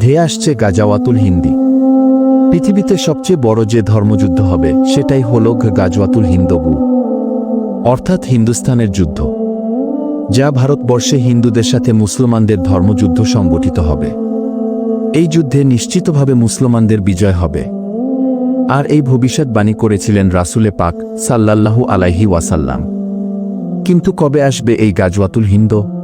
ধেয়ে আসছে গাজাওয়াতুল হিন্দি। পৃথিবীতে সবচেয়ে বড় যে ধর্মযুদ্ধ হবে, সেটাই হল গাজওয়াতুল হিন্দবু। অর্থাৎ হিন্দুস্তানের যুদ্ধ। যা ভারতবর্ষে হিন্দুদের সাথে মুসলমানদের ধর্মযুদ্ধ সংগঠিত হবে। এই যুদ্ধে নিশ্চিতভাবে মুসলমানদের বিজয় হবে। আর এই ভবিষ্যৎবাণী করেছিলেন রাসুলে পাক সাল্লাল্লাহু আলাইহি ওয়াসাল্লাম। কিন্তু কবে আসবে এই গাজওয়াতুল হিন্দ?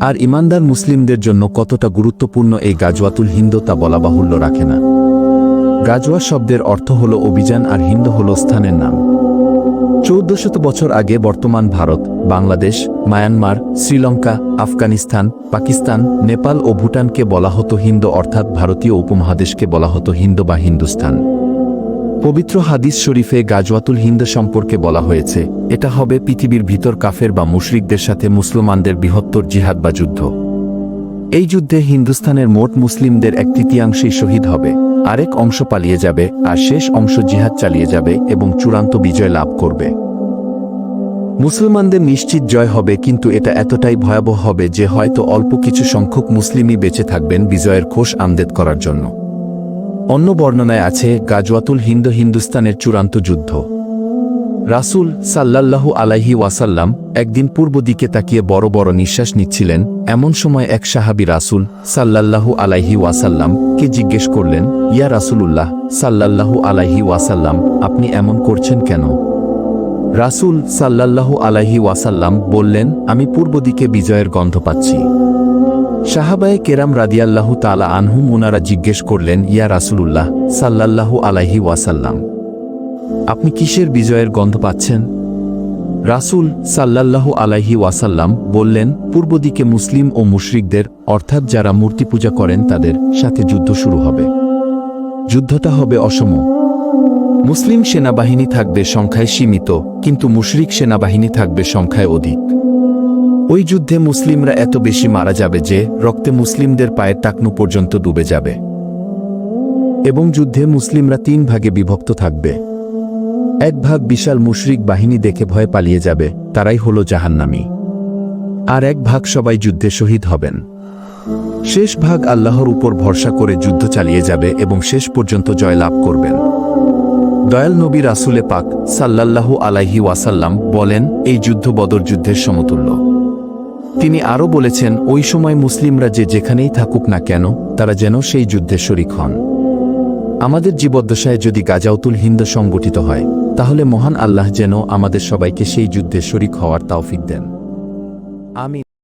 আর ইমানদার মুসলিমদের জন্য কতটা গুরুত্বপূর্ণ এই গাজওয়াতুল হিন্দ তা বলা বাহুল্য রাখে না। গাজওয়া শব্দের অর্থ হল অভিযান আর হিন্দ হল স্থানের নাম। চৌদ্দশত বছর আগে বর্তমান ভারত, বাংলাদেশ, মায়ানমার, শ্রীলঙ্কা, আফগানিস্তান, পাকিস্তান, নেপাল ও ভুটানকে বলা হতো হিন্দ অর্থাৎ ভারতীয় উপমহাদেশকে বলা হতো হিন্দ বা হিন্দুস্তান পবিত্র হাদিস শরীফে গাজওয়াতুল হিন্দ সম্পর্কে বলা হয়েছে, এটা হবে পৃথিবীর ভিতর কাফের বা মুশরিকদের সাথে মুসলমানদের বৃহত্তর জিহাদ বা যুদ্ধ। এই যুদ্ধে হিন্দুস্তানের মোট মুসলিমদের এক তৃতীয়াংশই শহীদ হবে, আরেক অংশ পালিয়ে যাবে, আর শেষ অংশ জিহাদ চালিয়ে যাবে এবং চূড়ান্ত বিজয় লাভ করবে। মুসলমানদের নিশ্চিত জয় হবে কিন্তু এটা এতটাই ভয়াবহ হবে যে হয়তো অল্প কিছু সংখ্যক মুসলিমই বেঁচে থাকবেন বিজয়ের খোশ আমদেদ করার জন্য। অন্য বর্ণনায় আছে গাজওয়াতুল হিন্দ হিন্দুস্তানের চূড়ান্ত যুদ্ধ। রাসূল সাল্লাল্লাহু আলাইহি ওয়াসাল্লাম একদিন পূর্ব দিকে তাকিয়ে বড় বড় নিঃশ্বাস নিচ্ছিলেন, এমন সময় এক সাহাবী রাসূল সাল্লাল্লাহু আলাইহি ওয়াসাল্লাম কে জিজ্ঞেস করলেন, ইয়া রাসূলুল্লাহ, সাল্লাল্লাহু আলাইহি ওয়াসাল্লাম, আপনি এমন করছেন কেন? রাসূল সাল্লাল্লাহু আলাইহি ওয়াসাল্লাম বললেন, আমি পূর্ব দিকে বিজয়ের গন্ধ পাচ্ছি। সাহাবায়ে কেরাম রাদিয়াল্লাহু তালা আনহুম ওনারা জিজ্ঞেস করলেন, ইয়া রাসূলুল্লাহ, সাল্লাল্লাহু আলাইহি ওয়াসাল্লাম, আপনি কিসের বিজয়ের গন্ধ পাচ্ছেন? রাসূল সাল্লাল্লাহু আলাইহি ওয়াসাল্লাম বললেন, পূর্ব দিকে মুসলিম ও মুশরিকদের, অর্থাৎ যারা মূর্তি পূজা করেন, তাদের সাথে যুদ্ধ শুরু হবে। যুদ্ধটা হবে অসম। মুসলিম সেনাবাহিনী থাকবে সংখ্যায় সীমিত, কিন্তু মুশরিক সেনাবাহিনী থাকবে সংখ্যায় অধিক। ওই যুদ্ধে মুসলিমরা এত বেশি মারা যাবে যে রক্তে মুসলিমদের পায়ের টাকনু পর্যন্ত ডুবে যাবে। এবং যুদ্ধে মুসলিমরা তিন ভাগে বিভক্ত থাকবে। এক ভাগ বিশাল মুশরিক বাহিনী দেখে ভয়ে পালিয়ে যাবে, তারাই হল জাহান্নামী। আর এক ভাগ সবাই যুদ্ধে শহীদ হবেন। শেষ ভাগ আল্লাহর উপর ভরসা করে যুদ্ধ চালিয়ে যাবে এবং শেষ পর্যন্ত জয়লাভ করবেন। দয়াল নবী রাসুলে পাক সাল্লাল্লাহু আলাইহি ওয়াসাল্লাম বলেন, এই যুদ্ধ বদর যুদ্ধের সমতুল্য। তিনি আরও বলেছেন, ওই সময় মুসলিমরা যে যেখানেই থাকুক না কেন, তারা যেন সেই যুদ্ধে শরিক হন। আমাদের জীবদ্দশায় যদি গাজাউতুল হিন্দ সংগঠিত হয়, তাহলে মহান আল্লাহ যেন আমাদের সবাইকে সেই যুদ্ধে শরিক হওয়ার তাওফিক দেন। আমি